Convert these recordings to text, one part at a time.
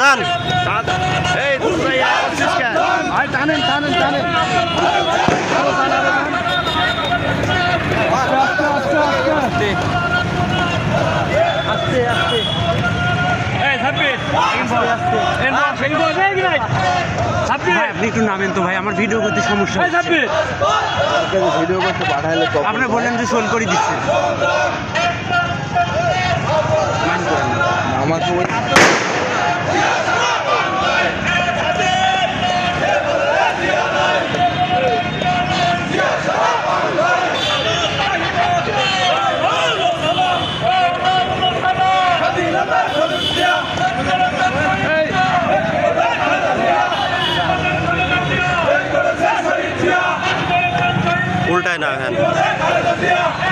যান যান এই টানেন টানেন টানেন। আপনি? একটু নামেন তো ভাই আমার ভিডিও করতে সমস্যা ভিডিও করতে পাঠাইলে তো আপনি বললেন যে সোল করে দিচ্ছেন আমার করেন না। আমাকে ওই উল্টায় না হ্যাঁ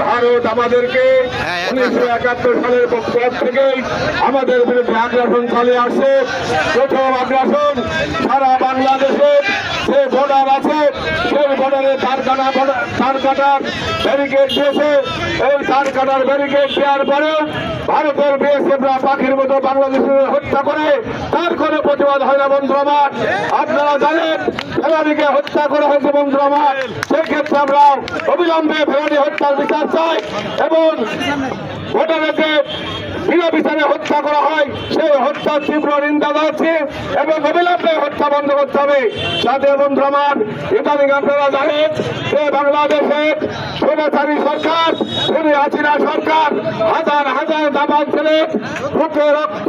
ভারত আমাদেরকে হ্যাঁ, উনিশশো একাত্তর সালের পর থেকে আমাদের বিরুদ্ধে আগ্রাসন চালিয়ে আসছে। প্রথম আগ্রাসন সারা বাংলাদেশে যে বর্ডার আছে সেই বর্ডারে তার কাটা ব্যারিকেড দিয়েছে। এই তার কাটার ব্যারিকেড দেওয়ার পরেও ভারতের বিএসএফরা পাখির মতো বাংলাদেশের হত্যা করে, তার কোনো প্রতিবাদ হয় না, বন্ধু আমার। আপনারা জানেন ফেলানিকে হত্যা করা হয়েছে, বন্ধু আমার। সেক্ষেত্রে আমরা অবিলম্বে ফেলানি হত্যার বিচার চাই এবং ভোটারকে বিচারে হত্যা করা হয়, সেই হত্যার তীব্র নিন্দা জানাচ্ছি এবং অবিলম্বে হত্যা বন্ধ করতে হবে। সাথে বন্ধু আমার, ইদানিং আপনারা জানেন যে বাংলাদেশের স্বৈরাচারী সরকার, খুনি হাসিনা সরকার, হাজার হাজার দাবাল ছেলে বুকে রক্ত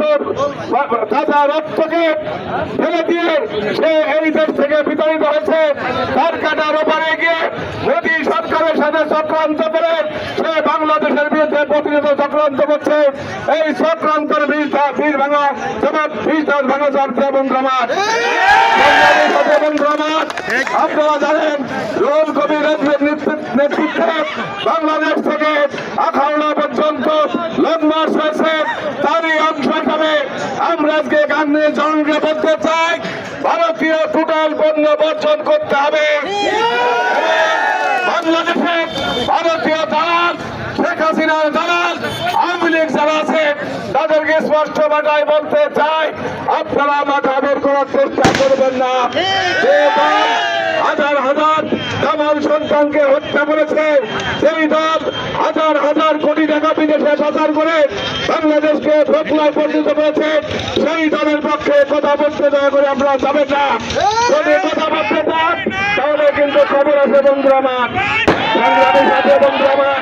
তাজা রক্তকে ফেলে দিয়ে সে এই দেশ থেকে বিতাড়িত হয়েছে। তার কাটার ওপারে গিয়ে মোদী সরকারের সাথে চক্রান্ত করে সে বাংলাদেশের বিরুদ্ধে প্রতিনিধি চক্রান্ত করছে। এই চক্রান্তর বীজ ভাঙা বীজ ভাঙা চর্চা বন্ধু আমার বন্ধু আমার আপনারা জানেন, রোল কবি নেতৃত্বে বাংলাদেশ থেকে আখাউড়া পর্যন্ত লং মার্চ হয়েছে। তারই অংশ হিসাবে আমরা আজকে গান্ধী জঙ্গে বলতে চাই। ভারতীয় টোটাল পণ্য বর্জন করতে হবে। বাংলাদেশে ভারতীয় স্পষ্ট ভাষায় বলতে চাই, আপনারা মাথা বের করার চেষ্টা করবেন না। হাজার হাজার কামাল সন্তানকে হত্যা করেছে, সেই দল হাজার হাজার কোটি টাকা বিদেশে পাচার করে বাংলাদেশকে ফোকলায় পরিণত করেছে। সেই দলের পক্ষে কথা বলতে দয়া করে আমরা যাবেন না। যদি কথা বলতে চান, তাহলে কিন্তু খবর আছে বন্ধু আমার। বন্ধু আমার।